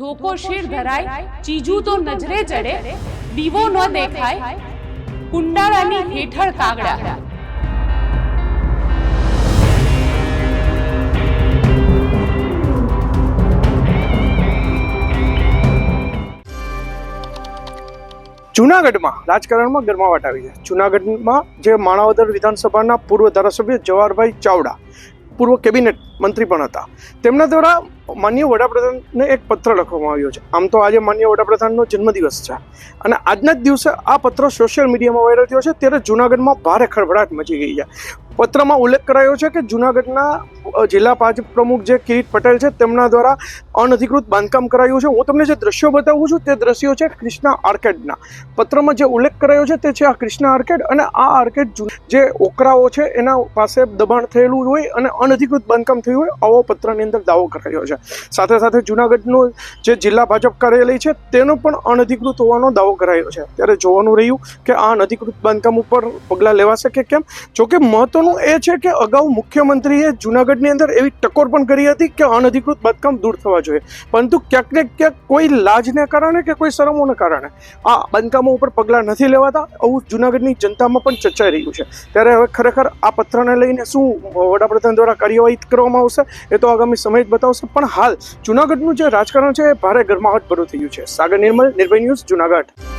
ધોકો શીર ધરાય ચીજું તો નજરે ચડે દીવો ન દેખાય કુંડાળાની હેઠળ કાગડા. જુનાગઢમાં રાજકારણમાં ગરમાવટ આવી છે. જુનાગઢમાં જે માણાવદર વિધાનસભાના પૂર્વ ધારાસભ્ય જવાહરભાઈ ચાવડા પૂર્વ કેબિનેટ મંત્રી પણ હતા. તેમના દ્વારા માન્ય વડાપ્રધાનને એક પત્ર લખવામાં આવ્યો છે. આમ તો આજે માન્ય વડાપ્રધાનનો જન્મદિવસ છે. અને આજના જ દિવસે આ પત્ર સોશિયલ મીડિયામાં વાયરલ થયો છે. ત્યારે જુનાગઢમાં ભારે ખળભળાટ મચી ગઈ છે. પત્રમાં ઉલ્લેખ કરાયો છે કે જુનાગઢના જિલ્લા ભાજપ પ્રમુખ જે કિરીટ પટેલ છે, તેમના દ્વારા અનધિકૃત બાંધકામ કરાયું છે. હું તમને જે દ્રશ્યો બતાવું છું, તે દ્રશ્યો છે ક્રિષ્ના આર્કેડના. પત્રમાં જે ઉલ્લેખ કરાયો છે, તે છે આ ક્રિષ્ના આર્કેડ અને આ આર્કેડ જે ઓકરાઓ છે, એના પાસે દબાણ થયેલું હોય અને અનધિકૃત બાંધકામ થયું હોય, આવો પત્રની અંદર દાવો કરાયો છે. સાથે સાથે જૂનાગઢનું જે જિલ્લા ભાજપ કાર્યાલય છે, તેનો પણ અનધિકૃત હોવાનો દાવો કરાયો છે. ત્યારે જોવાનું રહ્યું કે આ અનધિકૃત બાંધકામ ઉપર પગલાં લેવાશે કે કેમ? જોકે મહત્વનું એ છે કે અગાઉ મુખ્યમંત્રીએ જુનાગઢની અંદર એવી ટકોર પણ કરી હતી કે અનધિકૃત બાંધકામ દૂર થવા જોઈએ. પરંતુ ક્યાંક ને ક્યાંક કોઈ લાજને કારણે કે કોઈ શરમોને કારણે આ બાંધકામો ઉપર પગલાં નથી લેવાતા આવું જુનાગઢની જનતામાં પણ ચર્ચાઈ રહ્યું છે. ત્યારે હવે ખરેખર આ પત્રને લઈને શું વડાપ્રધાન દ્વારા કાર્યવાહી કરવામાં આવશે એ તો આગામી સમય જ બતાવશે. પણ હાલ જુનાગઢનું જે રાજકારણ છે એ ભારે ગરમાહટ ભરું થયું છે. સાગર નિર્મલ, નિર્ભય ન્યૂઝ જુનાગઢ.